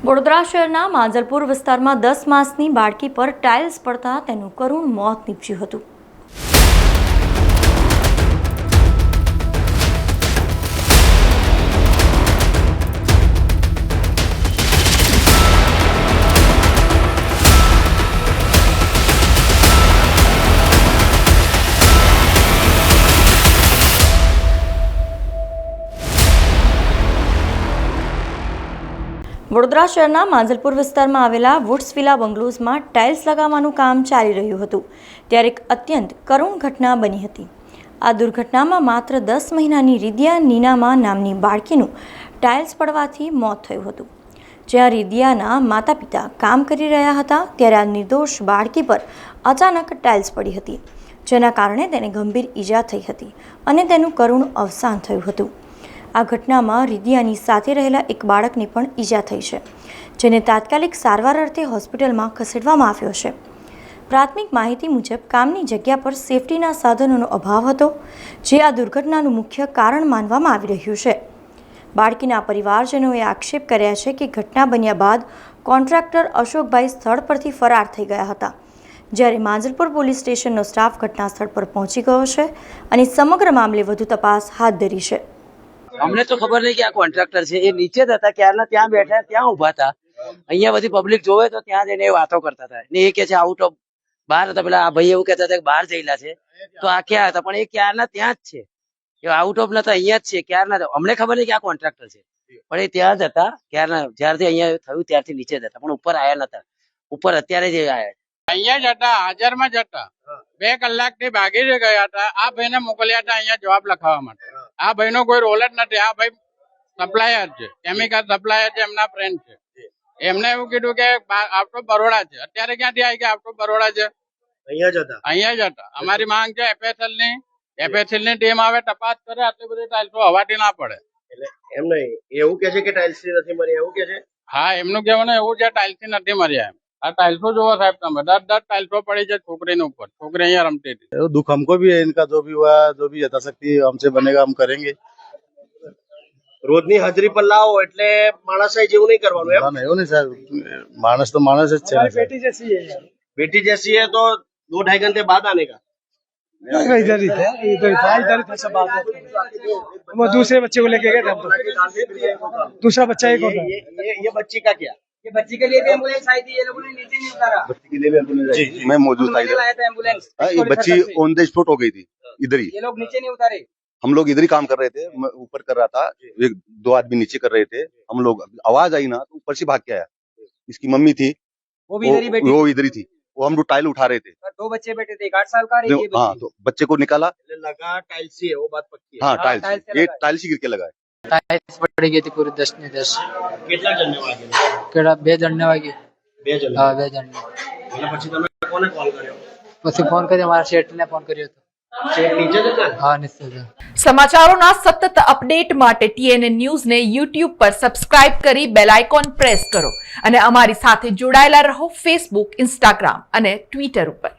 વડોદરા શહેરના માંજલપુર વિસ્તારમાં દસ માસની બાળકી પર ટાઇલ્સ પડતા તેનું કરુણ મોત નીપજ્યું હતું. વડોદરા શહેરના માંજલપુર વિસ્તારમાં આવેલા વુડ્સ વિલા બંગલોઝમાં ટાઇલ્સ લગાવવાનું કામ ચાલી રહ્યું હતું. ત્યારે એક અત્યંત કરુણ ઘટના બની હતી. આ દુર્ઘટનામાં માત્ર દસ મહિનાની રિદિયા નીનામા નામની બાળકીનું ટાઇલ્સ પડવાથી મોત થયું હતું. જ્યાં રિદિયાના માતા પિતા કામ કરી રહ્યા હતા, ત્યારે આ નિર્દોષ બાળકી પર અચાનક ટાઇલ્સ પડી હતી, જેના કારણે તેને ગંભીર ઈજા થઈ હતી અને તેનું કરુણ અવસાન થયું હતું. આ ઘટનામાં રિદિયાની સાથે રહેલા એક બાળકને પણ ઈજા થઈ છે, જેને તાત્કાલિક સારવાર અર્થે હોસ્પિટલમાં ખસેડવામાં આવ્યો છે. પ્રાથમિક માહિતી મુજબ, કામની જગ્યા પર સેફટીના સાધનોનો અભાવ હતો, જે આ દુર્ઘટનાનું મુખ્ય કારણ માનવામાં આવી રહ્યું છે. બાળકીના પરિવારજનોએ આક્ષેપ કર્યા છે કે ઘટના બન્યા બાદ કોન્ટ્રાક્ટર અશોકભાઈ સ્થળ પરથી ફરાર થઈ ગયા હતા. જ્યારે માંજલપુર પોલીસ સ્ટેશનનો સ્ટાફ ઘટના સ્થળ પર પહોંચી ગયો છે અને સમગ્ર મામલે વધુ તપાસ હાથ ધરી છે. અમને તો ખબર નહીં કે આ કોન્ટ્રાક્ટર છે. એ નીચે જ હતા, ક્યારના ત્યાં બેઠા, ત્યાં ઊભા હતા. અહીંયા બધી પબ્લિક જોવે તો ત્યાં જઈને વાતો કરતા હતા. ને એ કે છે આઉટ ઓફ બહાર હતા. પેલા આ ભાઈ એવું કહેતા હતા કે બહાર જયેલા છે. તો આ ક્યાં હતા? પણ એ ક્યારના ત્યાં જ છે. એ આઉટ ઓફ નતા અહીંયા જ છે, ક્યારના. અમને ખબર નહીં કે આ કોન્ટ્રાક્ટર છે. પણ એ ત્યાં જ હતા, ક્યારના, જ્યારથી અહીંયા થયું ત્યારથી નીચે જ હતા. પણ ઉપર આયા નતા. ઉપર અત્યારે જ આયા. અહીંયા જ હતા, હાજરમાં જ હતા. બે કલાકથી ભાગી જ ગયા હતા. આ ભાઈને મોકલ્યા હતા અહીંયા જવાબ લખાવવા માટે. આ ભાઈનો કોઈ રોલ જ નથી. આ ભાઈ સપ્લાયર છે. કેમિકલ સપ્લાયર છે એમના ફ્રેન્ડ છે. એમને એવું કીધું કે આઉટ બરોડા છે. અત્યારે ક્યાંથી આવી ગયા? આઉટ બરોડા છે. અહીંયા જ હતા. અહીંયા જ હતા. અમારી માંગ છે એફએસએલની. એફએસએલની ટીમ આવે તપાસ કરે આટલી બધી ટાઇલ્સો હવાટી ના પડે. એટલે એમ નહીં. એવું કે છે કે ટાઇલ્સ નથી મળી? એવું કે છે? હા એમનું કહેવાનું એવું છે ટાઇલ્સ નથી મર્યા એમ. આ ટાઇલ્સો જોવો સાહેબ તમે દસ દસ ટાઇલ્સો પડી છે છોકરીની ઉપર છોકરી અહીંયા રમતી હતી वो दुख हमको भी है इनका जो भी हुआ जो भी जता सकती है हमसे बनेगा हम करेंगे રોજની હાજરી પર લાવો એટલે માણસાઈ જેવું નહીં કરવાનું એમ ના ના એવું નહીં સાહેબ માણસ તો માણસ જ છે ને સાહેબ. बेटी जैसी है तो दो ढाई घंटे बाद आने का इधर ही थे इधर ही था इधर ही था सब बात वो दूसरे बच्चे को लेके गए थे हम तो दूसरा बच्चा एक और था ये ये ये बच्ची का क्या ये बच्ची के लिए भी एंबुलेंस आई थी ये लोगों ने नीचे नहीं उतारा। बच्ची के लिए भी एंबुलेंस आई थी। मैं मौजूद था एंबुलेंस हाँ, बच्ची ऑन द स्पॉट हो गई थी इधर ही। ये लोग नीचे नहीं उतारे। हम लोग इधर ही काम कर रहे थे मैं ऊपर कर रहा था एक दो आदमी नीचे कर रहे थे। हम लोग आवाज़ आई ना तो ऊपर से भाग के आया। इसकी मम्मी थी वो भी इधर ही बैठी वो इधर ही थी। वो हम लोग टाइल उठा रहे थे। दो बच्चे बैठे थे एक आठ साल का हाँ तो बच्चे को निकाला। लगा टाइल से वो बात पक्की हाँ।, हाँ टाइल ये टाइल से गिर के लगा ટાઈલ્સ પડી ગઈ હતી પૂરી દસની દસ. કેટલા જણને વાગેલું કેટલા બે જણને વાગી? બે જણ હા બે જણને. એટલે પછી તમે કોને કોલ કર્યો? પછી ફોન કર્યો મારા શેઠને ફોન કર્યો હતો? હા સમાચારોના સતત અપડેટ માટે ટીએનએ ન્યૂઝને યુટ્યુબ પર સબસ્ક્રાઇબ કરી બેલ આઇકોન પ્રેસ કરો અને અમારી સાથે જોડાયેલા રહો ફેસબુક ઇન્સ્ટાગ્રામ અને ટ્વિટર ઉપર.